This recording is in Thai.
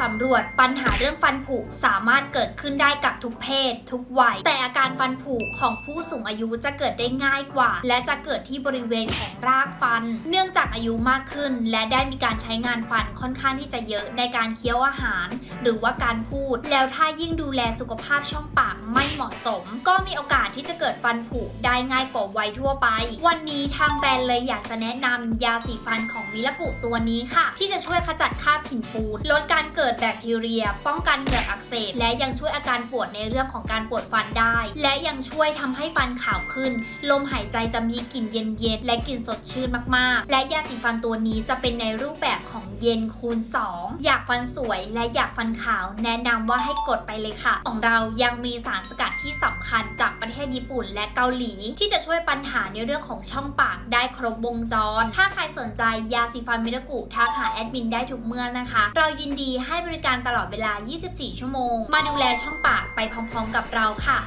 สำรวจปัญหาเรื่องฟันผุสามารถเกิดขึ้นได้กับทุกเพศ ทุกวัย แต่อาการฟันผุของผู้สูงอายุจะเกิดได้ง่ายกว่า และจะเกิดที่บริเวณของรากฟัน เนื่องจากอายุมากขึ้น และได้มีการใช้งานฟันค่อนข้างที่จะเยอะในการเคี้ยวอาหาร หรือว่าการพูด แล้วถ้ายิ่งดูแลสุขภาพช่องปากไม่เหมาะสม ก็ เกิดฟันผุได้ง่ายกว่าวัยทั่วไป วันนี้ทางแบรนด์เลยอยากจะแนะนำยาสีฟันของมิลกุตัวนี้ค่ะ ที่จะช่วยขจัดคราบหินปูน ลดการเกิดแบคทีเรีย ป้องกันเหงือกอักเสบ และยังช่วยอาการปวดในเรื่องของการปวดฟันได้ และยังช่วยทำให้ฟันขาวขึ้น ลมหายใจจะมีกลิ่นเย็นๆและกลิ่นสดชื่นมากๆ และยาสีฟันตัวนี้จะเป็นในรูปแบบของเย็นคูณ 2 อยากฟันสวยและอยากฟันขาว แนะนำว่าให้กดไปเลยค่ะ ของเรายังมีสารสกัดที่สำคัญจากประเทศญี่ปุ่นและเกาหลี ที่จะช่วยปัญหาในเรื่องของช่องปากได้ครบวงจร ถ้าใครสนใจยาสีฟันมิรากุทักหาแอดมินได้ทุกเมื่อนะคะ เรายินดีให้บริการตลอดเวลา 24 ชั่วโมง มาดูแลช่องปากไปพร้อมๆกับเราค่ะ